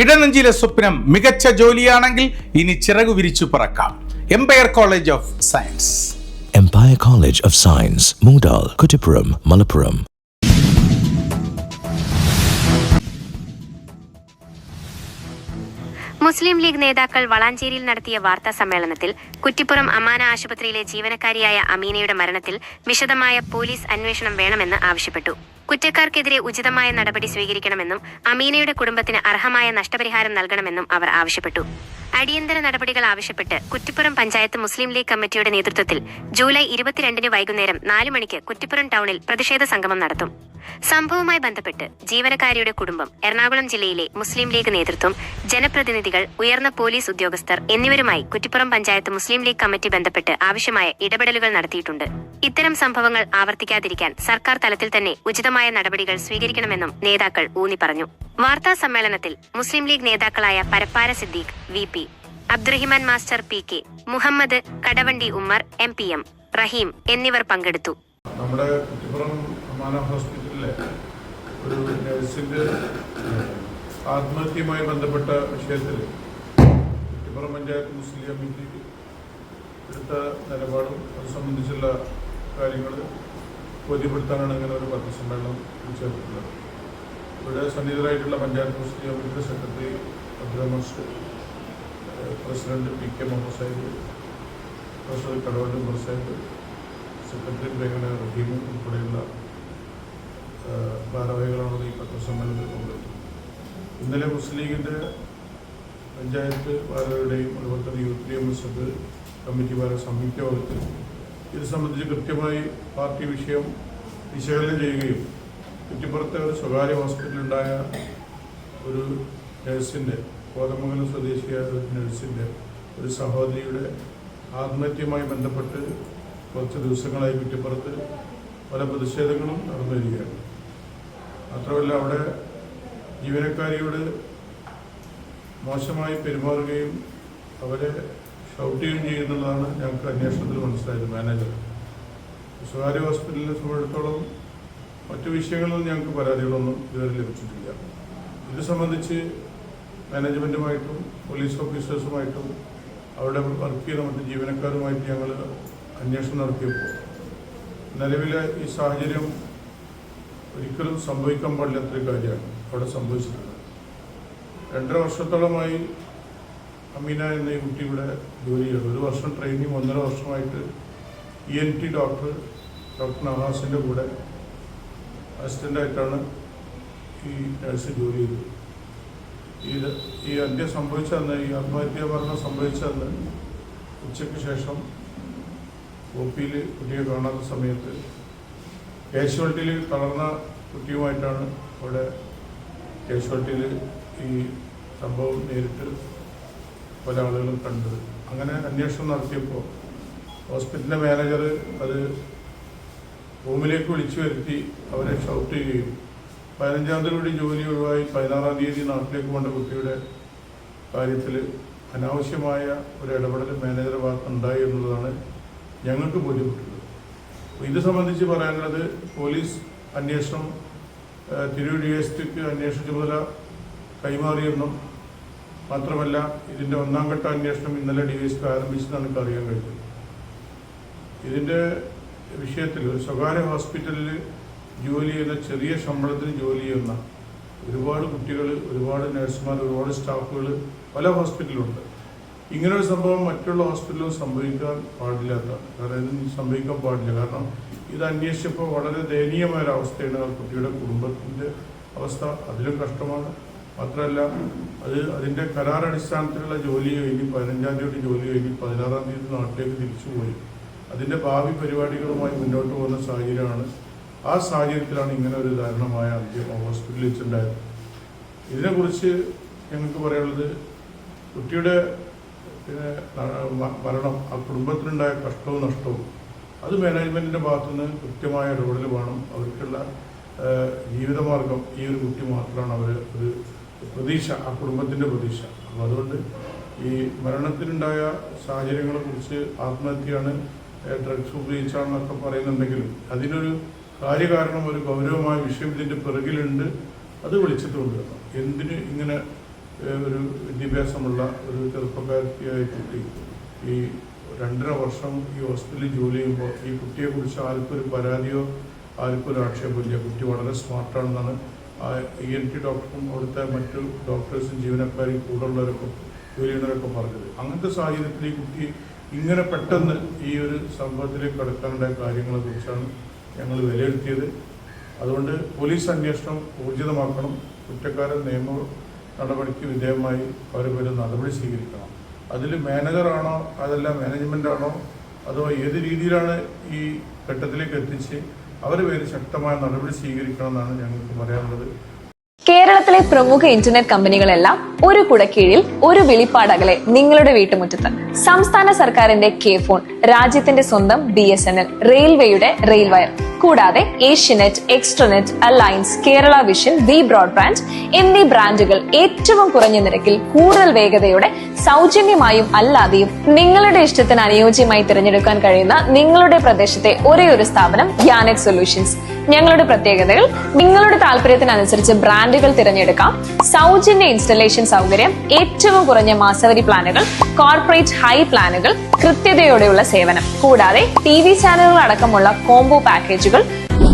ഇടനെഞ്ചിലെ സ്വപ്നം മികച്ച ജോലിയാണെങ്കിൽ ഇനി ചിറകു വിരിച്ചു പറക്കാം. Empire College of Science Empire College of Science Moodal Kuttippuram Malappuram Muslim League നേതാക്കൾ വളാഞ്ചേരിയിൽ നടത്തിയ വാർത്താ സമ്മേളനത്തിൽ കുറ്റിപ്പുറം അമാന ആശുപത്രിയിലെ ജീവനക്കാരിയായ അമീനയുടെ മരണത്തിൽ വിശദമായ പോലീസ് അന്വേഷണം വേണമെന്ന് ആവശ്യപ്പെട്ടു. കുറ്റക്കാർക്കെതിരെ ഉചിതമായ നടപടി സ്വീകരിക്കണമെന്നും അമീനയുടെ കുടുംബത്തിന് അർഹമായ നഷ്ടപരിഹാരം നൽകണമെന്നും അവർ ആവശ്യപ്പെട്ടു അടിയന്തര നടപടികൾ ആവശ്യപ്പെട്ട് കുറ്റിപ്പുറം പഞ്ചായത്ത് മുസ്ലിം ലീഗ് കമ്മിറ്റിയുടെ നേതൃത്വത്തിൽ ജൂലൈ ഇരുപത്തിരണ്ടിന് വൈകുന്നേരം നാല് മണിക്ക് കുറ്റിപ്പുറം ടൗണിൽ പ്രതിഷേധ സംഗമം നടത്തും. സംഭവവുമായി ബന്ധപ്പെട്ട് ജീവനക്കാരിയുടെ കുടുംബം എറണാകുളം ജില്ലയിലെ മുസ്ലിം ലീഗ് നേതൃത്വം ജനപ്രതിനിധികൾ ഉയർന്ന പോലീസ് ഉദ്യോഗസ്ഥർ എന്നിവരുമായി കുറ്റിപ്പുറം പഞ്ചായത്ത് മുസ്ലിം ലീഗ് കമ്മിറ്റി ബന്ധപ്പെട്ട് ആവശ്യമായ ഇടപെടലുകൾ നടത്തിയിട്ടുണ്ട്. ഇത്തരം സംഭവങ്ങൾ ആവർത്തിക്കാതിരിക്കാൻ സർക്കാർ തലത്തിൽ തന്നെ ഉചിതമായ നടപടികൾ സ്വീകരിക്കണമെന്നും നേതാക്കൾ ഊന്നി പറഞ്ഞു വാർത്താ സമ്മേളനത്തിൽ മുസ്ലിം ലീഗ് നേതാക്കളായ Parappara Siddique V P Abdurahiman master P K Muhammad Kadavandi Ummer M P M Raheem എന്നിവർ പങ്കെടുത്തു. നമ്മുടെ കുറ്റിപ്പുറം ഹോസ്പിറ്റലിലെ ഒരു നഴ്സിന്റെ ആത്മഹത്യയുമായി ബന്ധപ്പെട്ട വിഷയത്തിൽ കുറ്റിപ്പുറം പഞ്ചായത്ത് മുസ്ലിം കമ്മിറ്റി എടുത്ത നിലപാടും അത് സംബന്ധിച്ചുള്ള കാര്യങ്ങൾ ബോധ്യപ്പെടുത്താനാണ് ഇങ്ങനെ ഒരു പത്രസമ്മേളനം വിളിച്ചേർത്തിട്ടുള്ളത് ഇവിടെ സന്നിഹിതരായിട്ടുള്ള പഞ്ചായത്ത് മുസ്ലിം കമ്മിറ്റിയുടെ secretary Abdurahman president P K Muhammad Sahib president Kadavalli secretary Brahma Raheem ഉൾപ്പെടെയുള്ള ഭാരവാഹികളാണ് ഈ പത്രസമ്മേളനത്തിൽ പങ്കെടുത്തത്. ഇന്നലെ മുസ്ലിം ലീഗിന്റെ പഞ്ചായത്ത് ഭാരവാഹിയുടെയും അതുപോലെ തന്നെ youth M S F committee ഭാര സംയുക്ത യോഗത്തിൽ ഇത് സംബന്ധിച്ച് കൃത്യമായി പാർട്ടി വിഷയം വിശകലനം ചെയ്യുകയും കുറ്റിപ്പുറത്തെ ഒരു സ്വകാര്യ ഹോസ്പിറ്റലുണ്ടായ ഒരു നഴ്സിന്റെ കോതമംഗലം സ്വദേശിയായ ഒരു നഴ്സിന്റെ ഒരു സഹോദരിയുടെ ആത്മഹത്യയുമായി ബന്ധപ്പെട്ട് കുറച്ച് ദിവസങ്ങളായി കുറ്റിപ്പുറത്ത് പല പ്രതിഷേധങ്ങളും നടന്നു വരികയാണ്. മാത്രമല്ല അവിടെ ജീവനക്കാരിയോട് മോശമായി പെരുമാറുകയും അവരെ ഷൗട്ട് ചെയ്യുകയും ഞങ്ങൾക്ക് അന്വേഷണത്തിൽ മനസ്സിലായത് മാനേജർ. സ്വകാര്യ ഹോസ്പിറ്റലിനെ സംബന്ധിച്ചിടത്തോളം മറ്റു വിഷയങ്ങളിൽ ഞങ്ങൾക്ക് പരാതികളൊന്നും ഇതുവരെ ലഭിച്ചിട്ടില്ല. ഇത് സംബന്ധിച്ച് മാനേജ്മെന്റുമായിട്ടും പോലീസ് ഓഫീസേഴ്സുമായിട്ടും അവിടെ വർക്ക് ചെയ്യുന്ന മറ്റ് ജീവനക്കാരുമായിട്ട് ഞങ്ങൾ അന്വേഷണം നടത്തിയപ്പോൾ നിലവിലെ ഈ സാഹചര്യം ഒരിക്കലും സംഭവിക്കാൻ പാടില്ലാത്തൊരു കാര്യമാണ് അവിടെ സംഭവിച്ചിട്ടുള്ളത്. രണ്ടര വർഷത്തോളമായി അമീന എന്ന ഈ കുട്ടി ഇവിടെ ജോലി ചെയ്യുന്നത് ഒരു വർഷം ട്രെയിനിങ് ഒന്നര വർഷമായിട്ട് E N T doctor doctor നഹാസിന്റെ കൂടെ അസിസ്റ്റന്റായിട്ടാണ് ഈ നഴ്സ് ജോലി ചെയ്തത്. ഇത് ഈ അന്ത്യം സംഭവിച്ചതെന്ന് ഈ ആത്മഹത്യ മരണം സംഭവിച്ചതെന്ന് ഉച്ചയ്ക്ക് ശേഷം ഒ പിയിൽ കുട്ടിയെ കാണാത്ത സമയത്ത് കാഷ്വാലിറ്റിയിൽ തളർന്ന കുട്ടിയുമായിട്ടാണ് അവിടെ കാഷ്വാലിറ്റിയിൽ ഈ സംഭവം നേരിട്ട് പല ആളുകളും കണ്ടത്. അങ്ങനെ അന്വേഷണം നടത്തിയപ്പോൾ ഹോസ്പിറ്റലിന്റെ മാനേജർ അത് റൂമിലേക്ക് വിളിച്ചു വരുത്തി അവരെ ഷൗട്ട് ചെയ്യുകയും പതിനഞ്ചാം തീയതി കൂടി ജോലി ഒഴിവായി പതിനാറാം തീയതി നാട്ടിലേക്ക് കൊണ്ട കുട്ടിയുടെ കാര്യത്തിൽ അനാവശ്യമായ ഒരു ഇടപെടൽ മാനേജറുടെ ഭാഗത്ത് ഉണ്ടായി എന്നുള്ളതാണ് ഞങ്ങൾക്ക് ബോധ്യപ്പെട്ടുള്ളത് അപ്പോൾ ഇത് സംബന്ധിച്ച് പറയാനുള്ളത് പോലീസ് അന്വേഷണം തിരൂർ ഡി എസ് ടിക്ക് അന്വേഷണ ചുമതല കൈമാറിയെന്നും മാത്രമല്ല ഇതിന്റെ ഒന്നാം ഘട്ട അന്വേഷണം ഇന്നലെ ഡി എസ് പി ആരംഭിച്ചെന്നാണ് എനിക്ക് അറിയാൻ കഴിഞ്ഞത് ഇതിന്റെ വിഷയത്തിൽ ഒരു സ്വകാര്യ ഹോസ്പിറ്റലിൽ ജോലി ചെയ്യുന്ന ചെറിയ ശമ്പളത്തിന് ജോലി ചെയ്യുന്ന ഒരുപാട് കുട്ടികൾ ഒരുപാട് നഴ്സുമാർ ഒരുപാട് സ്റ്റാഫുകൾ പല ഹോസ്പിറ്റലുണ്ട്. ഇങ്ങനൊരു സംഭവം മറ്റുള്ള ഹോസ്പിറ്റലിലും സംഭവിക്കാൻ പാടില്ലാത്തതാണ് കാരണം ഇത് സംഭവിക്കാൻ പാടില്ല. കാരണം ഇത് അന്വേഷിച്ചപ്പോൾ വളരെ ദയനീയമായ ഒരു അവസ്ഥയാണ് ആ കുട്ടിയുടെ കുടുംബത്തിന്റെ അവസ്ഥ. അതിലും കഷ്ടമാണ്. മാത്രമല്ല അത് അതിന്റെ കരാർ അടിസ്ഥാനത്തിലുള്ള ജോലി കഴിഞ്ഞ് പതിനഞ്ചാം തീയതി ജോലി കഴിഞ്ഞ് പതിനാറാം തീയതി നാട്ടിലേക്ക് തിരിച്ചു പോയി അതിന്റെ ഭാവി പരിപാടികളുമായി മുന്നോട്ട് പോകുന്ന സാഹചര്യമാണ് ആ സാഹചര്യത്തിലാണ് ഇങ്ങനെ ഒരു ദാരുണമായ അന്ത്യം ഹോസ്പിറ്റലിൽ വെച്ചിട്ടുണ്ടായത്. ഇതിനെക്കുറിച്ച് ഞങ്ങൾക്ക് പറയാനുള്ളത് കുട്ടിയുടെ പിന്നെ മരണം ആ കുടുംബത്തിനുണ്ടായ കഷ്ടവും നഷ്ടവും അത് മാനേജ്മെന്റിന്റെ ഭാഗത്തുനിന്ന് കൃത്യമായ ഇടപെടൽ വേണം. അവർക്കുള്ള ജീവിതമാർഗം ഈ ഒരു കുട്ടി മാത്രമാണ് അവർ ഒരു പ്രതീക്ഷ ആ കുടുംബത്തിന്റെ പ്രതീക്ഷ. അപ്പോൾ അതുകൊണ്ട് ഈ മരണത്തിനുണ്ടായ സാഹചര്യങ്ങളെക്കുറിച്ച് ആത്മഹത്യയാണ് ഡ്രഗ്സ് ഉപയോഗിച്ചാണെന്നൊക്കെ പറയുന്നുണ്ടെങ്കിലും അതിനൊരു കാര്യകാരണം ഒരു ഗൗരവമായ വിഷയം ഇതിന്റെ പിറകിലുണ്ട്. അത് വിളിച്ചിട്ട് കൊണ്ടുവരണം എന്തിന് ഇങ്ങനെ ഒരു വിദ്യാഭ്യാസമുള്ള ഒരു ചെറുപ്പക്കാരിയായ കുട്ടി ഈ രണ്ടര വർഷം ഈ ഹോസ്പിറ്റലിൽ ജോലി ചെയ്യുമ്പോൾ ഈ കുട്ടിയെക്കുറിച്ച് ആർക്കും ഒരു പരാതിയോ ആർക്കും ഒരു ആക്ഷേപമില്ല. കുട്ടി വളരെ സ്മാർട്ടാണെന്നാണ് ഇ എൻ ടി ഡോക്ടറും അവിടുത്തെ മറ്റു ഡോക്ടേഴ്സും ജീവനക്കാരും കൂടെ ഉള്ളവരൊക്കെ ജോലി ചെയ്യുന്നവരൊക്കെ പറഞ്ഞത്. അങ്ങനത്തെ സാഹചര്യത്തിൽ ഈ കുട്ടി ഇങ്ങനെ പെട്ടെന്ന് ഈ ഒരു സംഭവത്തിലേക്ക് കടക്കാനുള്ള കാര്യങ്ങളെ കുറിച്ചാണ് ഞങ്ങൾ വിലയിരുത്തിയത്. അതുകൊണ്ട് പോലീസ് അന്വേഷണം ഊർജിതമാക്കണം. കുറ്റക്കാരൻ നിയമ നടപടിക്ക് വിധേയമായി അവരെ നടപടി സ്വീകരിക്കണം. അതിൽ മാനേജറാണോ അതല്ല മാനേജ്മെന്റ് ആണോ അതോ ഏത് രീതിയിലാണ് ഈ ഘട്ടത്തിലേക്ക് എത്തിച്ച് അവരെ പേര് ശക്തമായ നടപടി സ്വീകരിക്കണമെന്നാണ് ഞങ്ങൾക്ക് പറയാനുള്ളത്. കേരളത്തിലെ പ്രമുഖ ഇന്റർനെറ്റ് കമ്പനികളെല്ലാം ഒരു കുടക്കീഴിൽ ഒരു വിളിപ്പാടകളെ നിങ്ങളുടെ വീട്ടുമുറ്റത്ത്. സംസ്ഥാന സർക്കാരിന്റെ കെ ഫോൺ രാജ്യത്തിന്റെ സ്വന്തം ബി റെയിൽവേയുടെ റെയിൽ വയർ കൂടാതെ Asianet extranet alliance Kerala vision V broadband എന്നീ ബ്രാൻഡുകൾ ഏറ്റവും കുറഞ്ഞ നിരക്കിൽ കൂടുതൽ വേഗതയോടെ സൗജന്യമായും അല്ലാതെയും നിങ്ങളുടെ ഇഷ്ടത്തിന് അനുയോജ്യമായി തിരഞ്ഞെടുക്കാൻ കഴിയുന്ന നിങ്ങളുടെ പ്രദേശത്തെ ഒരേ ഒരു സ്ഥാപനം ഗ്യാനക് സൊല്യൂഷൻസ്. ഞങ്ങളുടെ പ്രത്യേകതകൾ നിങ്ങളുടെ താല്പര്യത്തിനനുസരിച്ച് ബ്രാൻഡുകൾ തിരഞ്ഞെടുക്കാം. സൗജന്യ ഇൻസ്റ്റലേഷൻ സൗകര്യം ഏറ്റവും കുറഞ്ഞ മാസവരി പ്ലാനുകൾ കോർപ്പറേറ്റ് ഹൈ പ്ലാനുകൾ കൃത്യതയോടെയുള്ള സേവനം. കൂടാതെ ടി വി ചാനലുകൾ അടക്കമുള്ള കോംബോ പാക്കേജുകൾ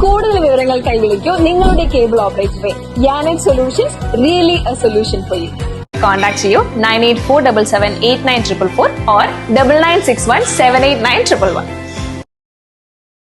കൂടുതൽ വിവരങ്ങൾ കൈവിളിക്കൂ നിങ്ങളുടെ കേബിൾ ഓപ്പറേറ്ററെ യാനെറ്റ് solutions really a solution for you contact ചെയ്യൂ nine eight four double seven eight nine triple four or double nine six one seven eight nine triple one